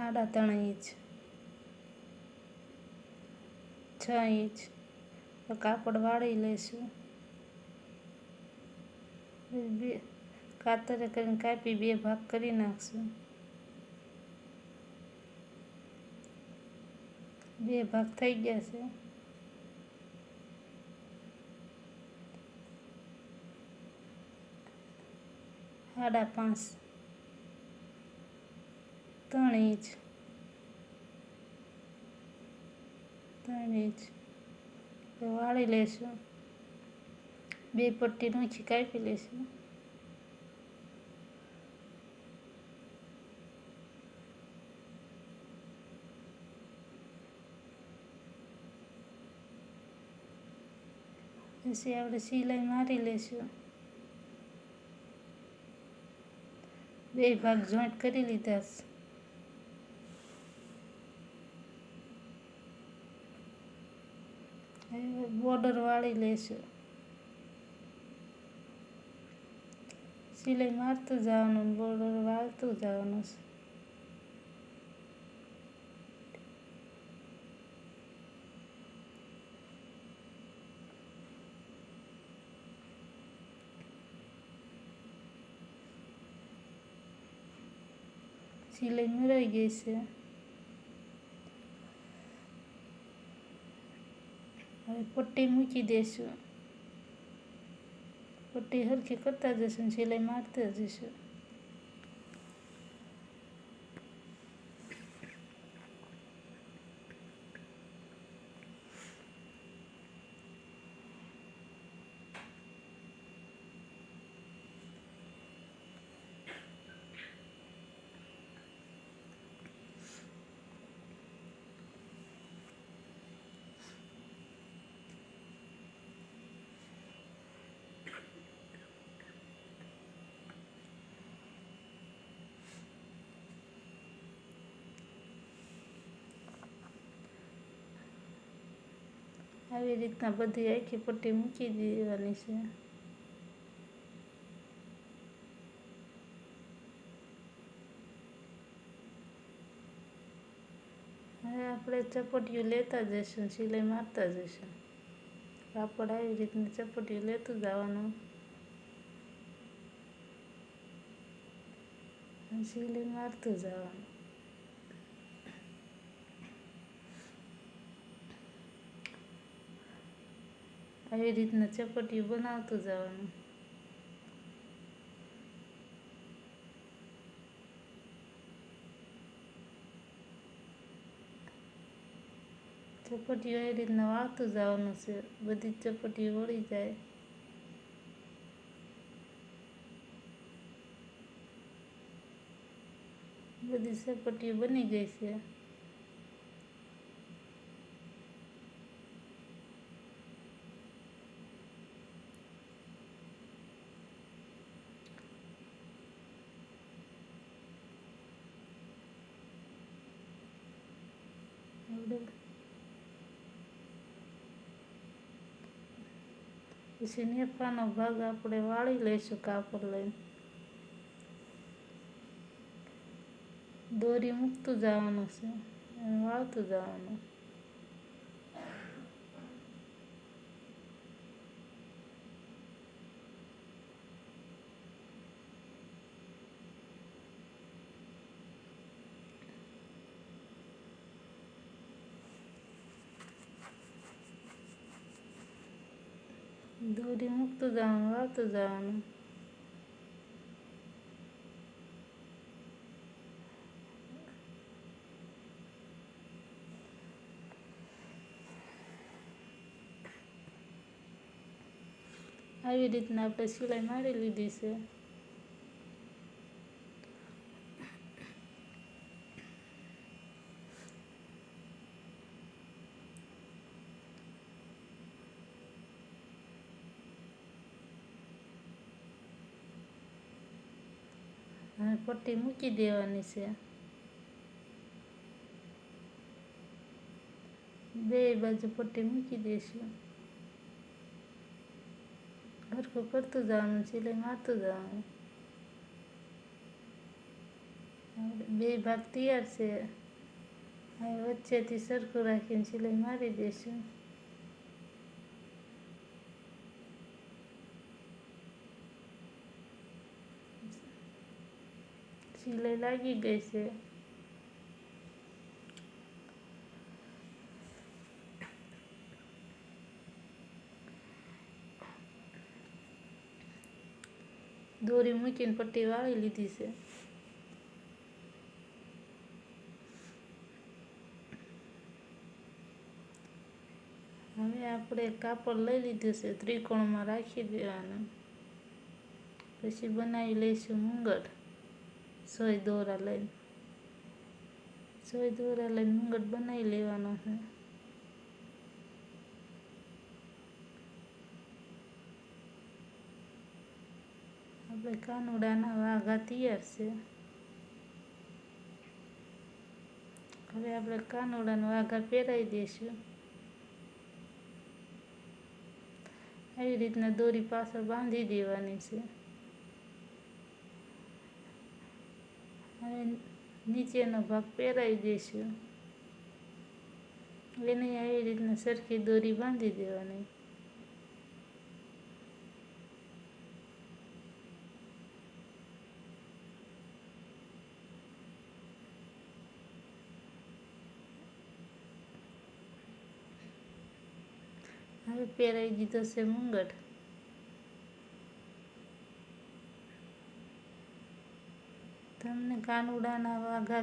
સાડા ત્રણ ઇંચ. છ ઇંચ. તો કાપડ વાળી લઈશું બે, કાતરે કરીને કાપી બે ભાગ કરી નાખશું. બે ભાગ થઈ ગયા છે. સાડા પાંચ. ત્રણ ઇંચ વાળી લેશું. બે પટ્ટી નોખી કાપી લઈશું પછી આપણે સિલાઈ મારી લઈશું બે ભાગ જોઈન્ટ કરી લીધા હવે બોર્ડર વાળી લઈશું સિલાઈ મારતું જવાનું બોર્ડર વાળતું જવાનું છે. સિલાઈ મરાઈ ગઈ છે. હવે પટ્ટી મૂકી દઈશું પટ્ટી હરખી કરતા જશું સિલાઈ મારતા જશું. આવી રીતના બધી આખી પટ્ટી મૂકી દેવાની છે. હવે આપણે ચપટીઓ લેતા જઈશું, સિલાઈ મારતા જઈશું. કાપડ આવી રીતની ચપટીઓ લેતું જવાનું. સિલાઈ મારતું જવાનું. આવી રીતના ચપટીઓ બનાવતું જવાનું. ચપટીઓ એ રીતના વાળતું જવાનું છે. બધી ચપટીઓ વળી જાય. બધી ચપટીઓ બની ગઈ છે. પછી નેફાનો ભાગ આપણે વાળી લઈશું કાપડ લઈને દોરી મૂકતું જવાનું છે વાળતું જવાનું દોરી મૂકતું જવાનું વાળતું જવાનું આવી રીતના આપણે સિલાઈ મારી લીધી છે હવે પટ્ટી મૂકી દેવાની છે. બે બાજુ પટ્ટી મૂકી દઈશું હરખું કરતું જવાનું, સિલાઈ મારતું જવાનું. બે ભાગ તૈયાર છે. હવે વચ્ચેથી સરખું રાખીને સિલાઈ મારી દઈશું સિલાઈ લાગી ગઈ છે દોરી મૂકીને પટ્ટી વાળી લીધી છે હવે આપણે કાપડ લઈ લીધું છે ત્રિકોણમાં રાખી દેવાનું પછી બનાવી લઈશું મુંગટ સોય દોરા લઈને. સોય દોરા લઈને મુંગટ બનાવી લેવાનો છે. આપણે કાનુડાના વાઘા તૈયાર છે. હવે આપણે કાનુડાનો વાઘા પહેરાવી દઈશું. આવી રીતના દોરી પાછળ બાંધી દેવાની છે. નીચેનો ભાગ પહેરાવી દઈશું એને આવી રીતના સરખી દોરી બાંધી દેવાની. હવે પહેરાવી દીધો છે મુંગટ. કાનુડાના વાઘા